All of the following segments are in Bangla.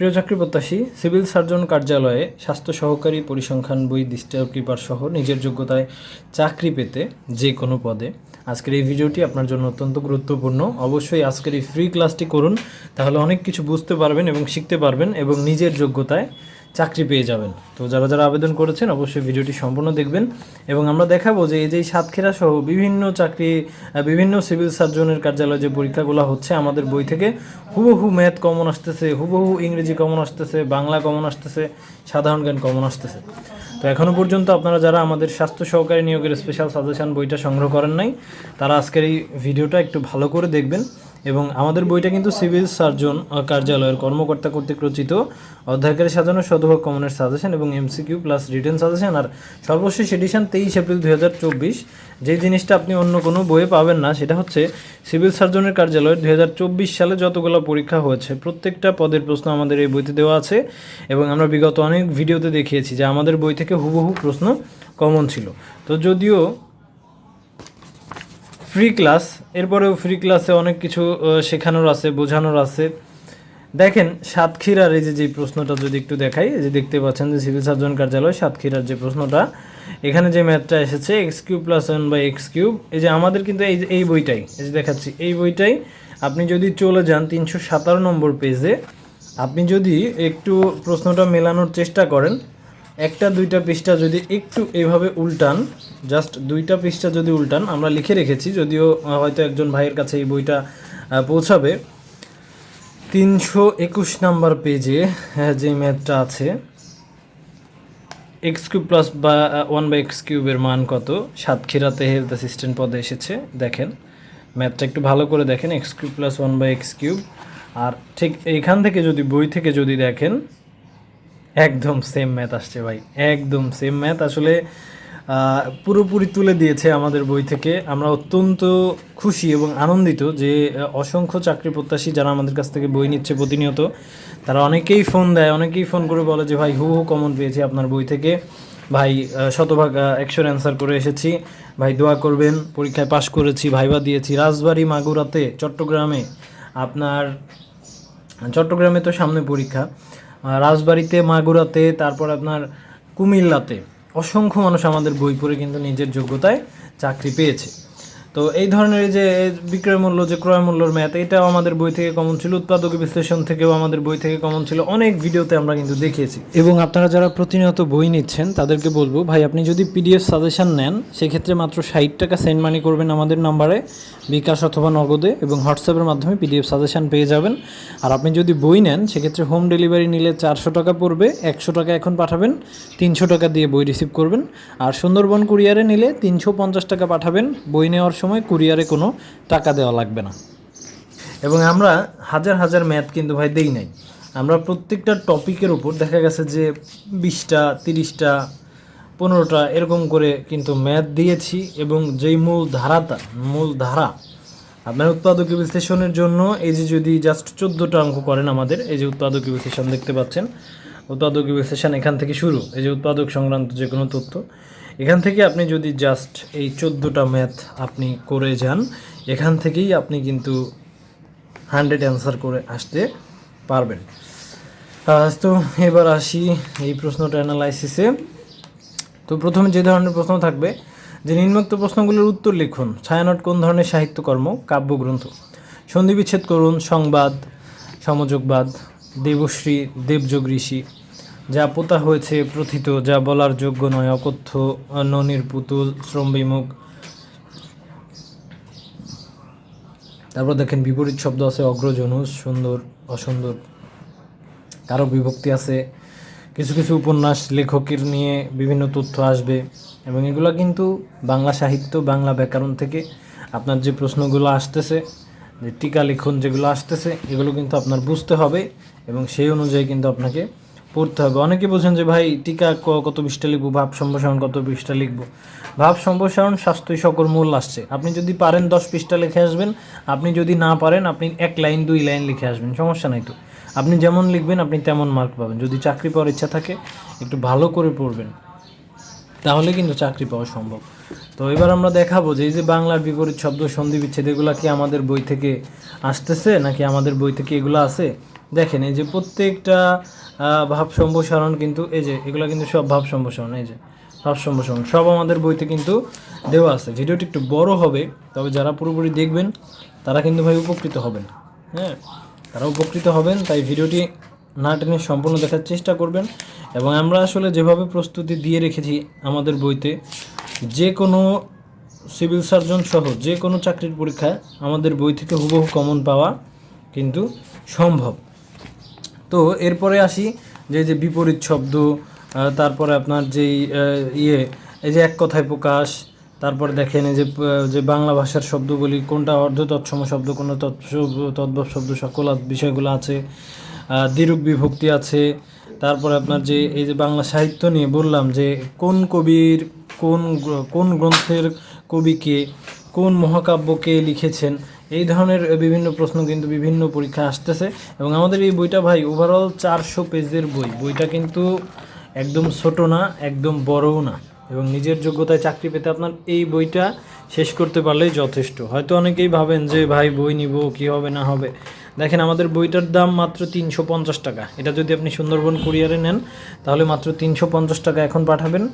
প্রিয় চাকরি প্রত্যাশী, সিভিল সার্জন কার্যালয়ে স্বাস্থ্য সহকারী পরিসংখ্যান বই দৃষ্টিকৃপার সহ নিজের যোগ্যতায় চাকরি পেতে যে কোনো পদে। আজকের এই ভিডিওটি আপনার জন্য অত্যন্ত গুরুত্বপূর্ণ। অবশ্যই আজকের এই ফ্রি ক্লাসটি করুন, তাহলে অনেক কিছু বুঝতে পারবেন এবং শিখতে পারবেন এবং নিজের যোগ্যতায় চাকরি পেয়ে যাবেন। তো যারা যারা আবেদন করেছেন অবশ্যই ভিডিওটি সম্পূর্ণ দেখবেন এবং আমরা দেখাবো যে এই যে সাতক্ষীরা সহ বিভিন্ন চাকরি বিভিন্ন সিভিল সার্জনের কার্যালয়ে যে পরীক্ষাগুলো হচ্ছে আমাদের বই থেকে হুবহু ম্যাথ কমন আসতেছে, হুবহু ইংরেজি কমন আসতেছে, বাংলা কমন আসতেছে, সাধারণ জ্ঞান কমন আসতেছে। তো এখনও পর্যন্ত আপনারা যারা আমাদের স্বাস্থ্য সহকারী নিয়োগের স্পেশাল সাজেশন বইটা সংগ্রহ করেন নাই, তারা আজকের এই ভিডিওটা একটু ভালো করে দেখবেন। এবং আমাদের বইটা কিন্তু সিভিল সার্জন কার্যালয়ের কর্মকর্তা কর্তৃক রচিত। অধ্যায়কারী সাজানো শতভাগ কমনের সাজেশন এবং এমসিকিউ প্লাস রিটেন সাজেশন। আর সর্বশেষ এডিশন তেইশ এপ্রিল দুই হাজার চব্বিশ। যে জিনিসটা আপনি অন্য কোনো বইয়ে পাবেন না, সেটা হচ্ছে সিভিল সার্জনের কার্যালয়ে দুই হাজার চব্বিশ সালে যতগুলো পরীক্ষা হয়েছে, প্রত্যেকটা পদের প্রশ্ন আমাদের এই বইতে দেওয়া আছে এবং আমরা বিগত অনেক ভিডিওতে দেখিয়েছি যে আমাদের বই থেকে হুবহু প্রশ্ন কমন ছিল। তো যদিও ফ্রি ক্লাস এরপরেও ফ্রি ক্লাসে অনেক কিছু শেখানোর আছে, বোঝানোর আছে। দেখেন, সাতক্ষীরার এই যে প্রশ্নটা যদি একটু দেখাই যে দেখতে পাচ্ছেন যে সিভিল সার্জন কার্যালয়, সাতক্ষীরার যে প্রশ্নটা, এখানে যে ম্যাথটা এসেছে x cube plus one by x cube এই যে আমাদের কিন্তু এই এই বইটাই, এই যে দেখাচ্ছি, এই বইটাই আপনি যদি চলে যান তিনশো সাতারো নম্বর পেজে আপনি যদি একটু প্রশ্নটা মেলানোর চেষ্টা করেন একটা, দুইটা পৃষ্ঠা যদি একটু এভাবে উল্টান জাস্ট দুইটা পৃষ্ঠা যদি উল্টান, আমরা লিখে রেখেছি, যদিও হয়তো একজন ভাইয়ের কাছে এই বইটা পৌঁছাবে। তিনশো একুশ নাম্বার পেজে যে ম্যাথটা আছে এক্স কিউব প্লাস বা ওয়ান বাই এক্স কিউবের মান কত? সাতক্ষীরাতে হেলথ অ্যাসিস্ট্যান্ট পদে এসেছে, দেখেন। ম্যাথটা একটু ভালো করে দেখেন x cube plus one by x cube আর ঠিক এইখান থেকে যদি, বই থেকে যদি দেখেন একদম সেম ম্যাথ আসছে ভাই, একদম সেম ম্যাথ আসলে পুরোপুরি তুলে দিয়েছে আমাদের বই থেকে। আমরা অত্যন্ত খুশি এবং আনন্দিত যে অসংখ্য চাকরি প্রত্যাশী যারা আমাদের কাছ থেকে বই নিচ্ছে প্রতিনিয়ত, তারা অনেকেই ফোন দেয়, অনেকেই ফোন করে বলে যে, ভাই হু হু কমন পেয়েছি আপনার বই থেকে। ভাই শতভাগ একশোর অ্যান্সার করে এসেছি। ভাই, দোয়া করবেন, পরীক্ষায় পাশ করেছি, ভাইবা দিয়েছি। রাজবাড়ি, মাগুরাতে, চট্টগ্রামে, আপনার, চট্টগ্রামে তো সামনে পরীক্ষা রাজবাড়িতে, মাগুরাতে, তারপর আপনার কুমিল্লাতে অসংখ্য মানুষ আমাদের বই পড়ে কিন্তু নিজের যোগ্যতায় চাকরি পেয়েছে। তো এই ধরনের যে বিক্রয় মূল্য, যে ক্রয় মূল্যর ম্যাথ এটাও আমাদের বই থেকে কমন ছিল। উৎপাদক বিশ্লেষণ থেকেও আমাদের বই থেকে কমন ছিল। অনেক ভিডিওতে আমরা কিন্তু দেখিয়েছি। এবং আপনারা যারা প্রতিনিয়ত বই নিচ্ছেন, তাদেরকে বলব, ভাই, আপনি যদি পিডিএফ সাজেশন নেন, সেক্ষেত্রে মাত্র ষাট টাকা সেন্ড মানি করবেন আমাদের নাম্বারে বিকাশ অথবা নগদে, এবং হোয়াটসঅ্যাপের মাধ্যমে পিডিএফ সাজেশন পেয়ে যাবেন। আর আপনি যদি বই নেন, সেক্ষেত্রে হোম ডেলিভারি নিলে চারশো টাকা পড়বে, একশো টাকা এখন পাঠাবেন, তিনশো টাকা দিয়ে বই রিসিভ করবেন। আর সুন্দরবন কুরিয়ারে নিলে তিনশো পঞ্চাশ টাকা পাঠাবেন, বই নেওয়ার সময় কুরিয়ারে কোনো টাকা দেওয়া লাগবে না। এবং আমরা হাজার হাজার ম্যাথ কিন্তু ভাই দেই নাই। আমরা প্রত্যেকটা টপিকের উপর দেখা গেছে যে বিশটা, তিরিশটা, পনেরোটা এরকম করে কিন্তু ম্যাথ দিয়েছি এবং যেই মূল ধারাটা, মূল ধারা আপনার উৎপাদকীয় বিশ্লেষণের জন্য এই যে যদি জাস্ট চোদ্দোটা অঙ্ক করেন আমাদের, এই যে উৎপাদকীয় বিশ্লেষণ দেখতে পাচ্ছেন, উৎপাদকীয় বিশ্লেষণ এখান থেকে শুরু, এই যে উৎপাদক সংক্রান্ত যে কোনো তথ্য এখান থেকে আপনি যদি জাস্ট এই চোদ্দোটা ম্যাথ আপনি করে যান, এখান থেকেই আপনি কিন্তু হান্ড্রেড অ্যান্সার করে আসতে পারবেন। তো এবার আসি এই প্রশ্নটা অ্যানালাইসিসে তো প্রথমে যে ধরনের প্রশ্ন থাকবে, যে নিম্নোক্ত প্রশ্নগুলোর উত্তর লিখুন। ছায়ানট কোন ধরনের সাহিত্যকর্ম? কাব্যগ্রন্থ। সন্ধি বিচ্ছেদ করুন, সংবাদ, সমযোগবাদ, দেবশ্রী, দেবযোগ ঋষি। যা পোতা হয়েছে, প্রথিত, যা বলার যোগ্য নয়, অকথ্য ননির পুতুল শ্রম বিমুখ তারপর দেখেন বিপরীত শব্দ আছে অগ্রজনুষ সুন্দর, অসুন্দর। কারও বিভক্তি আছে। কিছু কিছু উপন্যাস, লেখকের নিয়ে বিভিন্ন তথ্য আসবে। এবং এগুলো কিন্তু বাংলা সাহিত্য, বাংলা ব্যাকরণ থেকে আপনার যে প্রশ্নগুলো আসতেছে, যে টিকা লিখন যেগুলো আসতেছে, এগুলো কিন্তু আপনার বুঝতে হবে এবং সেই অনুযায়ী কিন্তু আপনাকে পড়তে হবে। অনেকে বোঝেন যে, ভাই, টিকা কত পৃষ্ঠা লিখব? ভাব সম্প্রসারণ কত পৃষ্ঠা লিখব? ভাব সম্প্রসারণ স্বাস্থ্যই সকল মূল আসছে। আপনি যদি পারেন দশ পৃষ্ঠা লিখে আসবেন, আপনি যদি না পারেন, আপনি এক লাইন, দুই লাইন লিখে আসবেন। সমস্যা নাই তো। আপনি যেমন লিখবেন, আপনি তেমন মার্ক পাবেন। যদি চাকরি পাওয়ার ইচ্ছা থাকে, একটু ভালো করে পড়বেন, তাহলে কিন্তু চাকরি পাওয়া সম্ভব। তো এবার আমরা দেখাবো যে, এই যে বাংলার বিপরীত শব্দ, সন্ধি বিচ্ছেদ, এগুলা কি আমাদের বই থেকে আসতেছে? নাকি আমাদের বই থেকে এগুলো আছে? দেখেন, এই যে প্রত্যেকটা ভাব সম্প্রসারণ কিন্তু, এই যে, এগুলো কিন্তু সব ভাব সম্প্রসারণ, এই যে, ভাব সম্প্রসারণ, সব আমাদের বইতে কিন্তু দেওয়া আছে। ভিডিওটি একটু বড় হবে, তবে যারা পুরোপুরি দেখবেন, তারা কিন্তু ভাই উপকৃত হবেন হ্যাঁ? তারা উপকৃত হবেন, তাই ভিডিওটি না টেনে সম্পূর্ণ দেখার চেষ্টা করবেন। এবং আমরা আসলে যেভাবে প্রস্তুতি দিয়ে রেখেছি আমাদের বইতে, যে কোনো সিভিল সার্জন সহ, যে কোনো চাকরির পরীক্ষায় আমাদের বই থেকে হুবহু কমন পাওয়া কিন্তু সম্ভব। তো এরপরে আসি, যে যে বিপরীত শব্দ তারপরে আপনার যেই ইয়ে এই যে এক কথায় প্রকাশ, তারপরে দেখেন যে যে বাংলা ভাষার শব্দগুলি, কোনটা অর্ধ তৎসম শব্দ কোন তদ্ভব শব্দ, সকল বিষয়গুলো আছে দ্বিরূপ বিভক্তি আছে, তারপরে আপনার যে এই যে বাংলা সাহিত্য নিয়ে বললাম যে কোন কবির, কোন কোন গ্রন্থের কবিকে কোন মহাকাব্যকে লিখেছেন এই ধরনের বিভিন্ন প্রশ্ন কিন্তু বিভিন্ন পরীক্ষা আসতেছে। এবং আমাদের এই বইটা ভাই ওভারঅল চারশো পেজের বই। বইটা কিন্তু একদম ছোট না, একদম বড়ও না। এবং নিজের যোগ্যতায় চাকরি পেতে আপনার এই বইটা শেষ করতে পারলেই যথেষ্ট। হয়তো অনেকেই ভাবেন যে, ভাই, বই নিব, কি হবে, না হবে? দেখেন, আমাদের বইটার দাম মাত্র তিনশো পঞ্চাশ টাকা। এটা যদি আপনি সুন্দরবন কুরিয়ারে নেন, তাহলে মাত্র তিনশো পঞ্চাশ টাকা এখন পাঠাবেন।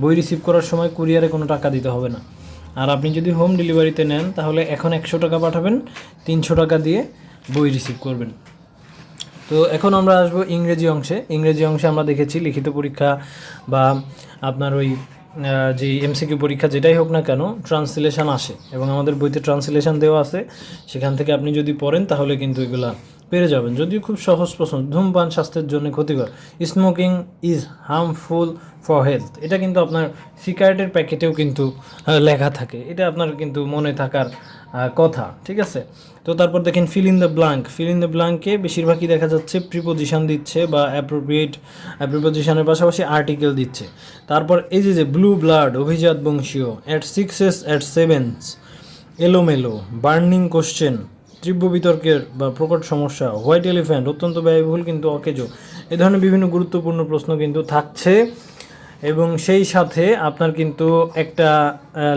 বই রিসিভ করার সময় কুরিয়ারে কোনো টাকা দিতে হবে না। আর আপনি যদি হোম ডেলিভারিতে নেন, তাহলে এখন একশো টাকা পাঠাবেন, তিনশো টাকা দিয়ে বই রিসিভ করবেন। তো এখন আমরা আসব ইংরেজি অংশে। ইংরেজি অংশে আমরা দেখেছি লিখিত পরীক্ষা বা আপনার ওই যে এমসিকিউ পরীক্ষা যেটাই হোক না কেন ট্রান্সলেশন আসে। এবং আমাদের বইতে ট্রান্সলেশন দেওয়া আছে। সেখান থেকে আপনি যদি পড়েন, তাহলে কিন্তু এগুলা পেরে যাবেন। যদিও খুব সহজ প্রশ্ন, ধূমপান স্বাস্থ্যের জন্য ক্ষতিকর। Smoking is harmful for health. এটা কিন্তু আপনার সিগারেটের প্যাকেটেও কিন্তু লেখা থাকে। এটা আপনার কিন্তু মনে থাকার কথা, ঠিক আছে? তো তারপর দেখেন fill in the blank fill in the ব্লাঙ্কে বেশিরভাগই দেখা যাচ্ছে প্রিপোজিশন দিচ্ছে বা অ্যাপ্রোপ্রিয়েট প্রিপোজিশনের পাশাপাশি আর্টিকেল দিচ্ছে। তারপর এই যে যে ব্লু ব্লাড অভিজাত বংশীয় অ্যাট সিক্সেস অ্যাট সেভেন্স এলোমেলো বার্নিং কোশ্চেন তীব্র বিতর্কের বা প্রকট সমস্যা। হোয়াইট এলিফ্যান্ট, অত্যন্ত ব্যয়বহুল কিন্তু অকেজো। এ ধরনের বিভিন্ন গুরুত্বপূর্ণ প্রশ্ন কিন্তু থাকছে এবং সেই সাথে আপনার কিন্তু একটা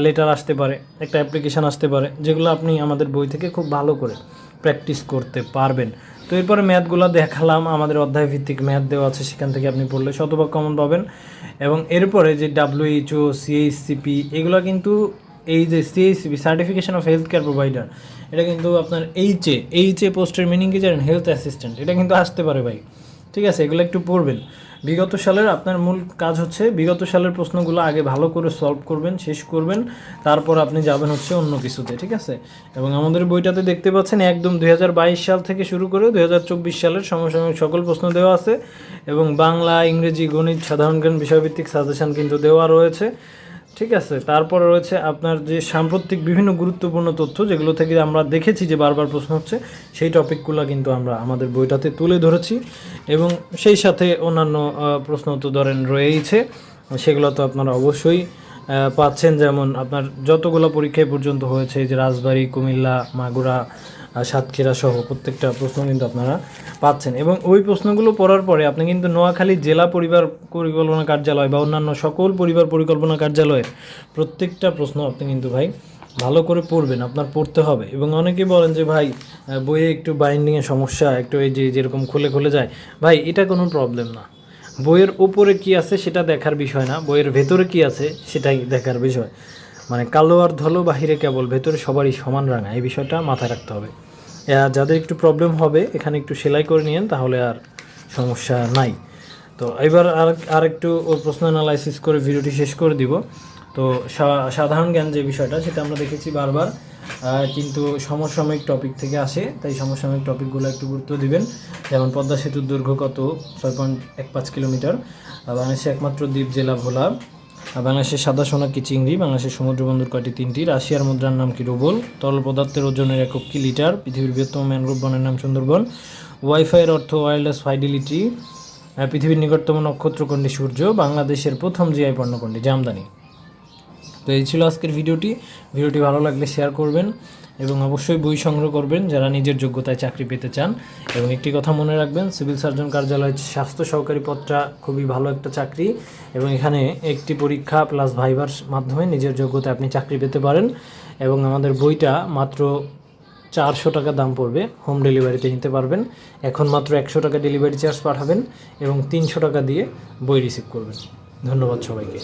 লেটার আসতে পারে, একটা অ্যাপ্লিকেশান আসতে পারে, যেগুলো আপনি আমাদের বই থেকে খুব ভালো করে প্র্যাকটিস করতে পারবেন। তো এরপরে ম্যাথগুলো দেখালাম, আমাদের অধ্যায় ভিত্তিক ম্যাথ দেওয়া আছে, সেখান থেকে আপনি পড়লে শতভাগ কমন পাবেন। এবং এরপরে যে ডাব্লিউএইচও সিএইচসিপি এগুলো কিন্তু এই যে CHCP certification of health care provider এটা কিন্তু আপনার এইচএ এইচএ পোস্টের মিনিং কি জানেন? হেলথ অ্যাসিস্ট্যান্ট এটা কিন্তু আসতে পারে ভাই। ঠিক আছে, এগুলো একটু পড়বেন। বিগত সালের আপনার মূল কাজ হচ্ছে, বিগত সালের প্রশ্নগুলো আগে ভালো করে সলভ করবেন, শেষ করবেন, তারপর আপনি যাবেন হচ্ছে অন্য কিছুতে, ঠিক আছে? এবং আমাদের বইটাতে দেখতে পাচ্ছেন, একদম দুই হাজার বাইশ সাল থেকে শুরু করে দুই হাজার চব্বিশ সালের সমসাময়িক সকল প্রশ্ন দেওয়া আছে এবং বাংলা, ইংরেজি, গণিত, সাধারণ জ্ঞান বিষয়ভিত্তিক সাজেশন কিন্তু দেওয়া রয়েছে। ঠিক আছে, তারপর রয়েছে আপনার যে সাম্প্রতিক বিভিন্ন গুরুত্বপূর্ণ তথ্য যেগুলো থেকে আমরা দেখেছি যে বারবার প্রশ্ন হচ্ছে, সেই টপিকগুলো কিন্তু আমরা আমাদের বইটাতে তুলে ধরেছি এবং সেই সাথে অন্যান্য প্রশ্ন তো ধরেন রয়েইছে, সেগুলো তো আপনারা অবশ্যই পাচ্ছেন যেমন আপনার যতগুলো পরীক্ষায় পর্যন্ত হয়েছে যে রাজবাড়ী, কুমিল্লা, মাগুরা সাতক্ষীরা সহ প্রত্যেকটা প্রশ্ন কিন্তু আপনারা পাচ্ছেন। এবং ওই প্রশ্নগুলো পড়ার পরে আপনি কিন্তু নোয়াখালী জেলা পরিবার পরিকল্পনা কার্যালয় বা অন্যান্য সকল পরিবার পরিকল্পনা কার্যালয়ের প্রত্যেকটা প্রশ্ন আপনি কিন্তু ভাই ভালো করে পড়বেন, আপনার পড়তে হবে। এবং অনেকেই বলেন যে ভাই বইয়ে একটু বাইন্ডিংয়ের সমস্যা, একটু এই যে যেরকম খুলে খুলে যায়, ভাই এটা কোনো প্রবলেম না। বইয়ের উপরে কি আছে সেটা দেখার বিষয় না, বইয়ের ভেতরে কি আছে সেটাই দেখার বিষয়। মানে কালো আর ধলো বাহিরে কেবল, ভেতরে সবারই সমান রাঙা, এই বিষয়টা মাথায় রাখতে হবে। যাদের একটু প্রবলেম হবে, এখানে একটু সেলাই করে নিয়েন, তাহলে আর সমস্যা নাই। তো এবার আর আর একটু প্রশ্ন অ্যানালাইসিস করে ভিডিওটি শেষ করে দিব। তো সাধারণ জ্ঞান যে বিষয়টা, সেটা আমরা দেখেছি বারবার। কিন্তু সমসাময়িক টপিক থেকে আসে, তাই সমসাময়িক টপিকগুলো একটু গুরুত্ব দিবেন। যেমন পদ্মা সেতুর দৈর্ঘ্য কত? ছয় পয়েন্ট এক পাঁচ কিলোমিটার। বাংলাদেশের একমাত্র দ্বীপ জেলা ভোলা। বাংলাদেশের সাদা সোনা কি চিংড়ি? বাংলাদেশের সমুদ্র বন্দর কয়টি? তিনটি। রাশিয়ার মুদ্রার নাম কি? রুবল। তরল পদার্থের ওজনের একক কি লিটার? পৃথিবীর বৃহত্তম ম্যানগ্রোভ বনের নাম সুন্দরবন। ওয়াইফাইয়ের অর্থ ওয়্যারলেস ফাইডিলিটি পৃথিবীর নিকটতম নক্ষত্রকণ্ডী সূর্য। বাংলাদেশের প্রথম জিআই পণ্যকণ্ডী জামদানি। তো এই ছিল আজকের ভিডিওটি। ভিডিওটি ভালো লাগলে শেয়ার করবেন এবং অবশ্যই বই সংগ্রহ করবেন যারা নিজের যোগ্যতায় চাকরি পেতে চান। এবং একটি কথা মনে রাখবেন, সিভিল সার্জন কার্যালয় স্বাস্থ্য সহকারী পদটা খুবই ভালো একটা চাকরি এবং এখানে একটি পরীক্ষা প্লাস ভাইবার মাধ্যমে নিজের যোগ্যতায় আপনি চাকরি পেতে পারেন এবং আমাদের বইটা মাত্র চারশো টাকা দাম পড়বে হোম ডেলিভারিতে নিতে পারবেন। এখন মাত্র একশো টাকা ডেলিভারি চার্জ পাঠাবেন এবং তিনশো টাকা দিয়ে বই রিসিভ করবেন। ধন্যবাদ সবাইকে।